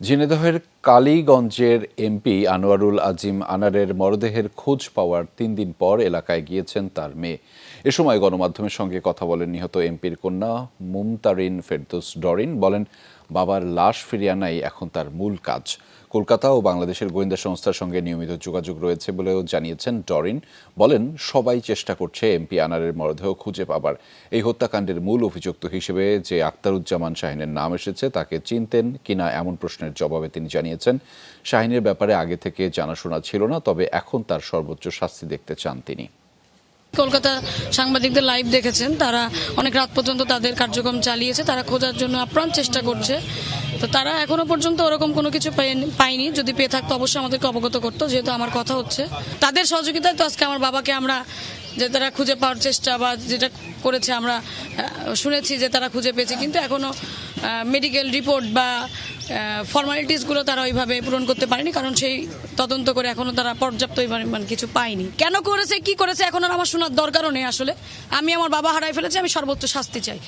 ঝিনাইদহের কালীগঞ্জের এমপি আনোয়ারুল আজিম আনারের মরদেহের খোঁজ পাওয়ার তিন দিন পর এলাকায় গিয়েছেন তার মেয়ে। এ সময় গণমাধ্যমের সঙ্গে কথা বলেন নিহত এমপির কন্যা মুমতারিন ফেরদোস ডরিন। বলেন বাবার লাশ ফিরিয়ে আনাই এখন তার মূল কাজ। কলকাতা ও বাংলাদেশের গোয়েন্দা সংস্থার সঙ্গে নিয়মিত যোগাযোগ রয়েছে বলেও জানিয়েছেন ডরিন। বলেন, সবাই চেষ্টা করছে এমপি আনারের মরদেহ খুঁজে পাবার। এই হত্যাকাণ্ডের মূল অভিযুক্ত হিসেবে যে আক্তারুজ্জামান শাহিনের নাম এসেছে, তাকে চিনতেন কিনা এমন প্রশ্নের জবাবে তিনি জানিয়েছেন। শাহিনের ব্যাপারে আগে থেকে জানাশোনা ছিল না, তবে এখন তার সর্বোচ্চ শাস্তি দেখতে চান তিনি। কলকাতা সাংবাদিকদের লাইভ দেখেছেন। তারা অনেক রাত পর্যন্ত তাদের কার্যক্রম চালিয়েছে। তারা খোঁজার জন্য আপ্রাণ চেষ্টা করছে। তো তারা এখনও পর্যন্ত ওরকম কোনো কিছু পায়নি- যদি পেয়ে থাকতো অবশ্যই আমাদেরকে অবগত করতো, যেহেতু আমার কথা হচ্ছে। তাদের সহযোগিতায় তো আজকে আমার বাবাকে আমরা যে তারা খুঁজে পাওয়ার চেষ্টা বা যেটা করেছে আমরা শুনেছি যে তারা খুঁজে পেয়েছে। কিন্তু এখনও মেডিকেল রিপোর্ট বা ফর্মালিটিসগুলো তারা ওইভাবে পূরণ করতে পারেনি, কারণ সেই তদন্ত করে এখনও তারা পর্যাপ্ত পরিমাণ কিছু পায়নি। কেন করেছে, কি করেছে, এখন আর আমার শোনার দরকারও নেই আসলে। আমি আমার বাবা হারাই ফেলেছি, আমি সর্বোচ্চ শাস্তি চাই।